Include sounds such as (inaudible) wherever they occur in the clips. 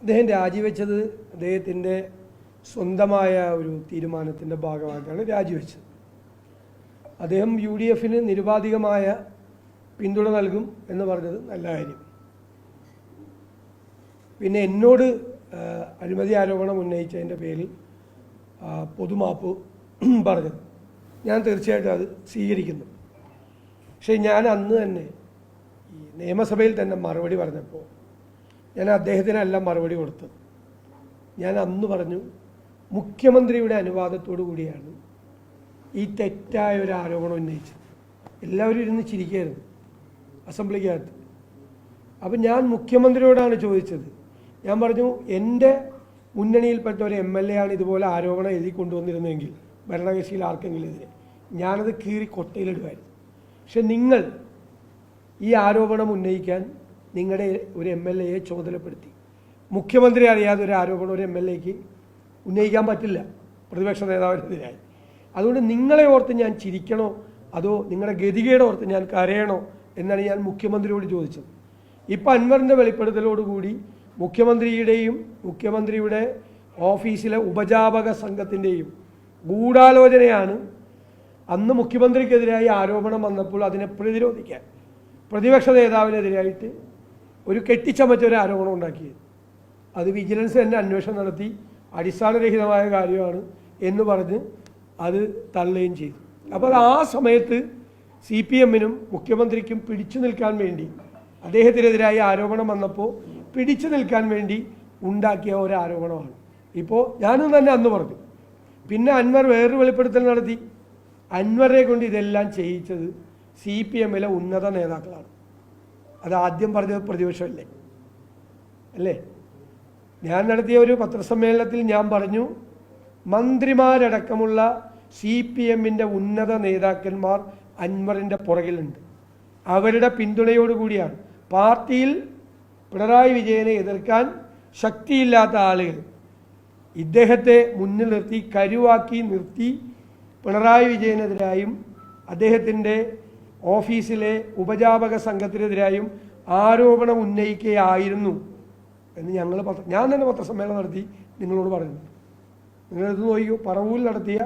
അദ്ദേഹം രാജിവെച്ചത് അദ്ദേഹത്തിന്റെ സ്വന്തമായ ഒരു തീരുമാനത്തിന്റെ ഭാഗമായിട്ടാണ് രാജിവെച്ചത്. അദ്ദേഹം യു ഡി എഫിന് നിരുപാധികമായ പിന്തുണ നൽകും എന്ന് പറഞ്ഞത് നല്ല കാര്യം. പിന്നെ എന്നോട് അഴിമതി ആരോപണം ഉന്നയിച്ചതിന്റെ പേരിൽ പൊതുമാപ്പ് (clears throat) പറഞ്ഞത്. ഞാൻ തീർച്ചയായിട്ടും അത് സ്വീകരിക്കുന്നു. പക്ഷേ ഞാൻ അന്ന് തന്നെ ഈ നിയമസഭയിൽ തന്നെ മറുപടി പറഞ്ഞപ്പോൾ ഞാൻ അദ്ദേഹത്തിനല്ല മറുപടി കൊടുത്തത് ഞാൻ അന്ന് പറഞ്ഞു മുഖ്യമന്ത്രിയുടെ അനുവാദത്തോടു കൂടിയാണ് ഈ തെറ്റായ ഒരു ആരോപണം ഉന്നയിച്ചത്. എല്ലാവരും ഇരുന്ന് ചിരിക്കായിരുന്നു അസംബ്ലിക്കകത്ത്. അപ്പം ഞാൻ മുഖ്യമന്ത്രിയോടാണ് ചോദിച്ചത്. ഞാൻ പറഞ്ഞു എന്റെ മുന്നണിയിൽപ്പെട്ട ഒരു എം എൽ എ ആണ് ഇതുപോലെ ആരോപണം എഴുതി കൊണ്ടുവന്നിരുന്നെങ്കിൽ ഭരണകക്ഷിയിൽ ആർക്കെങ്കിലും എതിരെ. ഞാനത് കീറി കൊട്ടയിലിടുമായിരുന്നു. പക്ഷെ നിങ്ങൾ ഈ ആരോപണം ഉന്നയിക്കാൻ നിങ്ങളുടെ ഒരു എം എൽ എയെ ചുമതലപ്പെടുത്തി മുഖ്യമന്ത്രി അറിയാതെ ഒരു ആരോപണം ഒരു എം എൽ എക്ക് ഉന്നയിക്കാൻ പറ്റില്ല. പ്രതിപക്ഷ നേതാവിനെതിരായി. അതുകൊണ്ട് നിങ്ങളെ ഓർത്ത് ഞാൻ ചിരിക്കണോ? അതോ നിങ്ങളുടെ ഗതികേട് ഓർത്ത് ഞാൻ കരയണോ? എന്നാണ് ഞാൻ മുഖ്യമന്ത്രിയോട് ചോദിച്ചത്. ഇപ്പം അൻവറിന്റെ വെളിപ്പെടുത്തലോടുകൂടി മുഖ്യമന്ത്രിയുടെയും മുഖ്യമന്ത്രിയുടെ ഓഫീസിലെ ഉപജാപക സംഘത്തിന്റെയും ഗൂഢാലോചനയാണ് അന്ന് മുഖ്യമന്ത്രിക്കെതിരായി ആരോപണം വന്നപ്പോൾ അതിനെ പ്രതിരോധിക്കാൻ. പ്രതിപക്ഷ നേതാവിനെതിരായിട്ട് ഒരു കെട്ടിച്ചമച്ച ഒരു ആരോപണം ഉണ്ടാക്കിയത് അത് വിജിലൻസ് തന്നെ അന്വേഷണം നടത്തി. അടിസ്ഥാനരഹിതമായ കാര്യമാണ് എന്ന് പറഞ്ഞ് അത് തള്ളുകയും ചെയ്തു. അപ്പോൾ ആ സമയത്ത് സി പി എമ്മിനും മുഖ്യമന്ത്രിക്കും പിടിച്ചു നിൽക്കാൻ വേണ്ടി അദ്ദേഹത്തിനെതിരായ ആരോപണം വന്നപ്പോൾ പിടിച്ചു നിൽക്കാൻ വേണ്ടി ഉണ്ടാക്കിയ ഒരു ആരോപണമാണ് ഇപ്പോൾ ഞാനും തന്നെ അന്ന് പറഞ്ഞു. പിന്നെ അൻവർ വേറൊരു വെളിപ്പെടുത്തൽ നടത്തി. അൻവറെ കൊണ്ട് ഇതെല്ലാം ചെയ്യിച്ചത് സി പി എമ്മിലെ ഉന്നത നേതാക്കളാണ്. അത് ആദ്യം പറഞ്ഞത് പ്രതിപക്ഷമല്ലേ? അല്ലേ? ഞാൻ നടത്തിയ ഒരു പത്രസമ്മേളനത്തിൽ ഞാൻ പറഞ്ഞു മന്ത്രിമാരടക്കമുള്ള സി പി എമ്മിന്റെ ഉന്നത നേതാക്കന്മാർ അൻവറിന്റെ പുറകിലുണ്ട്. അവരുടെ പിന്തുണയോടുകൂടിയാണ് പാർട്ടിയിൽ പിണറായി വിജയനെ എതിർക്കാൻ ശക്തിയില്ലാത്ത ആളുകൾ ഇദ്ദേഹത്തെ മുന്നിൽ നിർത്തി കരുവാക്കി നിർത്തി പിണറായി വിജയനെതിരായും അദ്ദേഹത്തിന്റെ ഓഫീസിലെ ഉപജാപക സംഘത്തിനെതിരായും ആരോപണം ഉന്നയിക്കുകയായിരുന്നു എന്ന് ഞങ്ങൾ പത്ര ഞാൻ തന്നെ പത്രസമ്മേളനം നടത്തി നിങ്ങളോട് പറയുന്നു. നിങ്ങളിത് നോക്കിയോ പറവൂരിൽ നടത്തിയ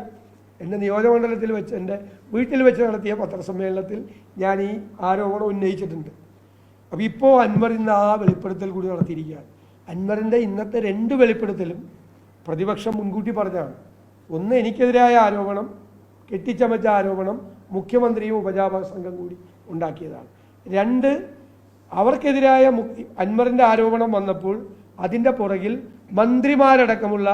എന്റെ നിയോജകമണ്ഡലത്തിൽ വെച്ച് എന്റെ വീട്ടിൽ വെച്ച് നടത്തിയ പത്രസമ്മേളനത്തിൽ ഞാൻ ഈ ആരോപണം ഉന്നയിച്ചിട്ടുണ്ട്. അപ്പോൾ ഇപ്പോൾ അൻവർ ഇന്ന് ആ വെളിപ്പെടുത്തൽ കൂടി നടത്തിയിരിക്കുകയാണ്. അൻവറിന്റെ ഇന്നത്തെ രണ്ട് വെളിപ്പെടുത്തലും പ്രതിപക്ഷം മുൻകൂട്ടി പറഞ്ഞാണ് ഒന്ന് എനിക്കെതിരായ ആരോപണം കെട്ടിച്ചമച്ച ആരോപണം മുഖ്യമന്ത്രിയും ഉപജാപക സംഘം കൂടി ഉണ്ടാക്കിയതാണ്. രണ്ട് അവർക്കെതിരായ അൻവറിന്റെ ആരോപണം വന്നപ്പോൾ അതിന്റെ പുറകിൽ മന്ത്രിമാരടക്കമുള്ള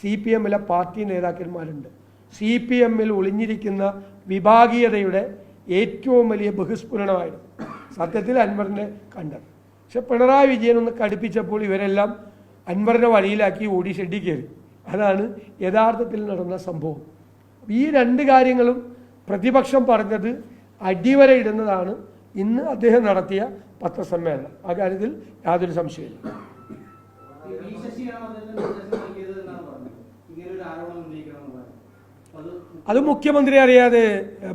സി പി എമ്മിലെ പാർട്ടി നേതാക്കന്മാരുണ്ട്. സി പി എമ്മിൽ ഒളിഞ്ഞിരിക്കുന്ന വിഭാഗീയതയുടെ ഏറ്റവും വലിയ ബഹുസ്ഫുരണമായിരുന്നു സത്യത്തിൽ അൻവറിനെ കണ്ടത്. പക്ഷെ പിണറായി വിജയൻ ഒന്ന് കടുപ്പിച്ചപ്പോൾ ഇവരെല്ലാം അൻവറിനെ വഴിയിലാക്കി ഓടി ഷെഡി കയറി. അതാണ് യഥാർത്ഥത്തിൽ നടന്ന സംഭവം. ഈ രണ്ട് കാര്യങ്ങളും പ്രതിപക്ഷം പറഞ്ഞത് അടിവരയിടുന്നതാണ് ഇന്ന് അദ്ദേഹം നടത്തിയ പത്രസമ്മേളനം. ആ കാര്യത്തിൽ യാതൊരു സംശയമില്ല അത് മുഖ്യമന്ത്രി അറിയാതെ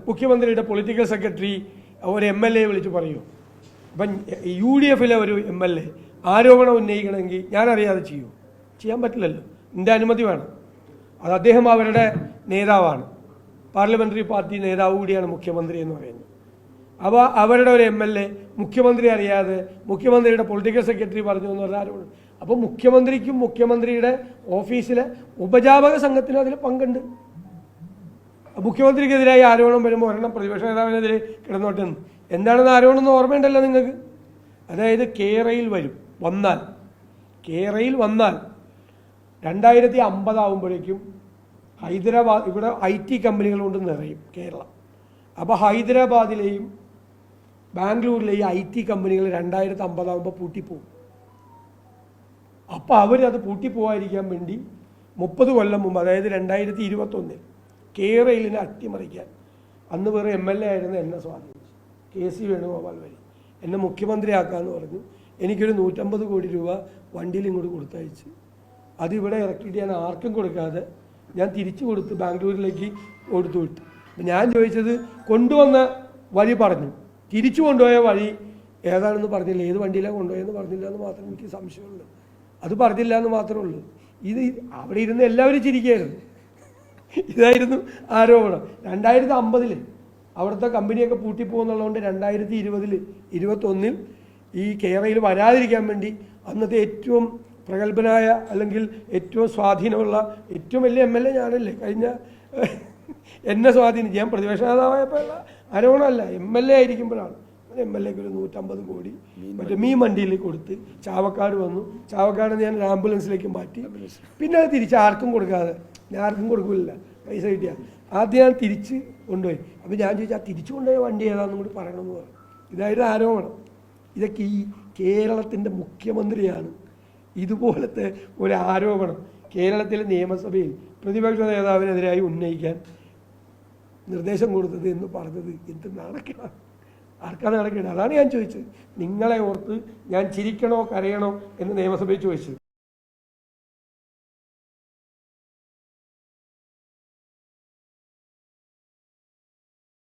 മുഖ്യമന്ത്രിയുടെ പൊളിറ്റിക്കൽ സെക്രട്ടറി ഒരു എം എൽ എ വിളിച്ച് പറയൂ. അപ്പം യു ഡി എഫിലെ ഒരു എം എൽ എ ആരോപണം ഉന്നയിക്കണമെങ്കിൽ ഞാൻ അറിയാതെ ചെയ്യൂ. ചെയ്യാൻ പറ്റില്ലല്ലോ. എന്റെ അനുമതി വേണം. അത് അദ്ദേഹം അവരുടെ നേതാവാണ്. പാർലമെന്ററി പാർട്ടി നേതാവ് കൂടിയാണ് മുഖ്യമന്ത്രി എന്ന് പറയുന്നത്. അപ്പോൾ അവരുടെ ഒരു എം എൽ എ മുഖ്യമന്ത്രി അറിയാതെ മുഖ്യമന്ത്രിയുടെ പൊളിറ്റിക്കൽ സെക്രട്ടറി പറഞ്ഞു എന്ന് പറഞ്ഞാൽ ആരോട്. അപ്പോൾ മുഖ്യമന്ത്രിക്കും മുഖ്യമന്ത്രിയുടെ ഓഫീസിലെ ഉപജാപക സംഘത്തിനും അതിൽ പങ്കുണ്ട്. മുഖ്യമന്ത്രിക്കെതിരായി ആരോപണം വരുമ്പോൾ ഒരെണ്ണം പ്രതിപക്ഷ നേതാവിനെതിരെ കിടന്നോട്ടെ എന്താണെന്ന് ആരോപണം ഓർമ്മയുണ്ടല്ലോ നിങ്ങൾക്ക്? അതായത് കേരയിൽ വരും വന്നാൽ. കേരയിൽ വന്നാൽ രണ്ടായിരത്തി അമ്പതാവുമ്പോഴേക്കും ഹൈദരാബാദ് ഇവിടെ ഐ ടി കമ്പനികൾ നിറയും കേരളം. അപ്പോൾ ഹൈദരാബാദിലെയും ബാംഗ്ലൂരിലെയും ഐ ടി കമ്പനികൾ രണ്ടായിരത്തി അമ്പതാകുമ്പോൾ പൂട്ടിപ്പോകും അപ്പോൾ അവരത് പൂട്ടിപ്പോകാതിരിക്കാൻ വേണ്ടി മുപ്പത് കൊല്ലം മുമ്പ് അതായത് രണ്ടായിരത്തി ഇരുപത്തൊന്നിൽ കേരളിനെ അട്ടിമറിക്കാൻ. അന്ന് വേറെ എം എൽ എ ആയിരുന്നു എന്നെ സ്വാധീനിച്ചു കെ സി വേണുഗോപാൽ വഴി. എന്നെ മുഖ്യമന്ത്രിയാക്കാമെന്ന് പറഞ്ഞു. എനിക്കൊരു നൂറ്റമ്പത് കോടി രൂപ വണ്ടിയിൽ ഇങ്ങോട്ട് കൊടുത്തയച്ച്. അതിവിടെ ഇറക്കിയിട്ട് ഞാൻ ആർക്കും കൊടുക്കാതെ ഞാൻ തിരിച്ചു കൊടുത്ത് ബാംഗ്ലൂരിലേക്ക് കൊടുത്തു വിട്ടു. ഞാൻ ചോദിച്ചത് കൊണ്ടുവന്ന വഴി പറഞ്ഞു. തിരിച്ചു കൊണ്ടുപോയ വഴി ഏതാണെന്ന് പറഞ്ഞില്ല. ഏത് വണ്ടിയിലാണ് കൊണ്ടുപോയെന്ന് പറഞ്ഞില്ല എന്ന് മാത്രം എനിക്ക് സംശയമുള്ളൂ അത് പറഞ്ഞില്ല എന്ന് മാത്രമേ ഉള്ളൂ. ഇത് അവിടെ ഇരുന്ന് എല്ലാവരും ചിരിക്കുകയായിരുന്നു. ഇതായിരുന്നു ആരോപണം. രണ്ടായിരത്തി അമ്പതിൽ അവിടുത്തെ കമ്പനിയൊക്കെ പൂട്ടിപ്പോകുന്നുള്ളതുകൊണ്ട് രണ്ടായിരത്തി ഇരുപതിൽ ഇരുപത്തൊന്നിൽ ഈ കേരളയിൽ വരാതിരിക്കാൻ വേണ്ടി അന്നത്തെ ഏറ്റവും പ്രഗത്ഭനായ അല്ലെങ്കിൽ ഏറ്റവും സ്വാധീനമുള്ള ഏറ്റവും വലിയ എം എൽ എ ഞാനല്ലേ. കഴിഞ്ഞ എന്നെ സ്വാധീനിച്ച് ഞാൻ പ്രതിപക്ഷ നേതാവായപ്പോഴുള്ള അരോണല്ല എം എൽ എ ആയിരിക്കുമ്പോഴാണ്. എം എൽ എക്ക് ഒരു നൂറ്റമ്പത് കോടി മറ്റേ മീൻ വണ്ടിയിൽ കൊടുത്ത് ചാവക്കാട് വന്നു. ചാവക്കാട് ഞാൻ ഒരു ആംബുലൻസിലേക്ക് മാറ്റി. പിന്നെ അത് തിരിച്ച് ആർക്കും കൊടുക്കാതെ ഞാൻ ആർക്കും കൊടുക്കില്ല പൈസ കിട്ടിയ. ആദ്യം ഞാൻ തിരിച്ച് കൊണ്ടുപോയി. അപ്പോൾ ഞാൻ ചോദിച്ചാൽ ആ തിരിച്ചു കൊണ്ടുപോയ വണ്ടി ഏതാണെന്നും കൂടി പറയണമെന്ന് പറഞ്ഞു ഇതായിരുന്നു ആരോപണം. ഇതൊക്കെ ഈ കേരളത്തിന്റെ മുഖ്യമന്ത്രിയാണ് ഇതുപോലത്തെ ഒരു ആരോപണം കേരളത്തിലെ നിയമസഭയിൽ പ്രതിപക്ഷ നേതാവിനെതിരായി ഉന്നയിക്കാൻ നിർദ്ദേശം കൊടുത്തത് എന്ന് പറഞ്ഞത് എന്ത് നാണക്കേടാണ് ആർക്കാ നടക്കേണ്ടത് അതാണ് ഞാൻ ചോദിച്ചത്. നിങ്ങളെ ഓർത്ത് ഞാൻ ചിരിക്കണോ കരയണോ എന്ന് നിയമസഭയിൽ ചോദിച്ചത്.